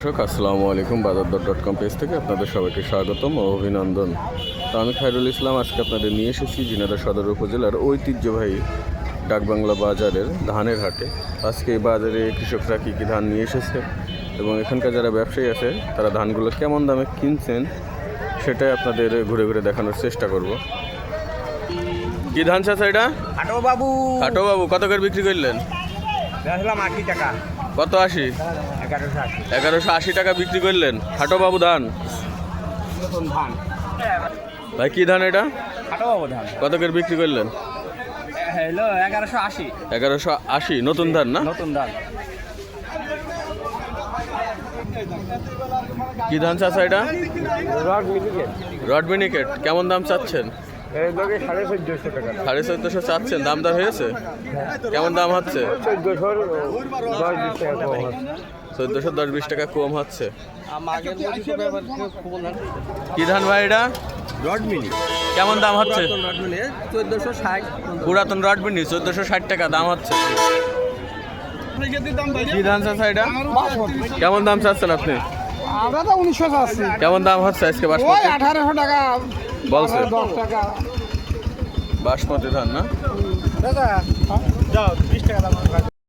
দর্শক আসসালামু আলাইকুম। বাজার দর ডট কম পেজ থেকে আপনাদের সবাইকে স্বাগতম ও অভিনন্দন। তো আমি খায়রুল ইসলাম আজকে আপনাদের নিয়ে এসেছি জিনাদা সদর উপজেলার ঐতিহ্যবাহী ডাকবাংলা বাজারের ধানের হাটে। আজকে এই বাজারে কৃষকরা কী কী ধান নিয়ে এসেছে এবং এখানকার যারা ব্যবসায়ী আছে তারা ধানগুলো কেমন দামে কিনছেন সেটাই আপনাদের ঘুরে ঘুরে দেখানোর চেষ্টা করব। কি ধান চাষা এটা? বাবু বাবু কত করে বিক্রি করলেন? আশি টাকা। কত আশি? এগারোশো আশি। টাকা বিক্রি করলেন। খাটো বাবু ধান? ধান। ভাই কি ধান এটা? কত করে বিক্রি করলেন? এগারোশো আশি। নতুন ধান না? নতুন ধান। কি ধান চাষা এটা? Rod Miniket rod Miniket. কেমন দাম চাচ্ছেন? সাড়ে চোদ্দোশো চাচ্ছেন দাম দর হয়েছে? কেমন দাম হচ্ছে? চোদ্দোশো দশ বিশ টাকা কম দশ বিশ টাকা কম হচ্ছে। কি ধান ভাই এটা? রড মিলি কেমন দাম হচ্ছে? রড মিলি চোদ্দোশো ষাট। পুরাতন রড মিনি চোদ্দোশো ষাট টাকা দাম হচ্ছে। কি ধান চাষা এটা? কেমন দাম চাচ্ছেন আপনি? আমরা তো উনিশশো চাচ্ছি। কেমন দাম হচ্ছে আজকে বাসমতি আঠারোশো টাকা। বলছে দশ টাকা। বাসমতি ধান না? দাদা যাও বিশ টাকা দাম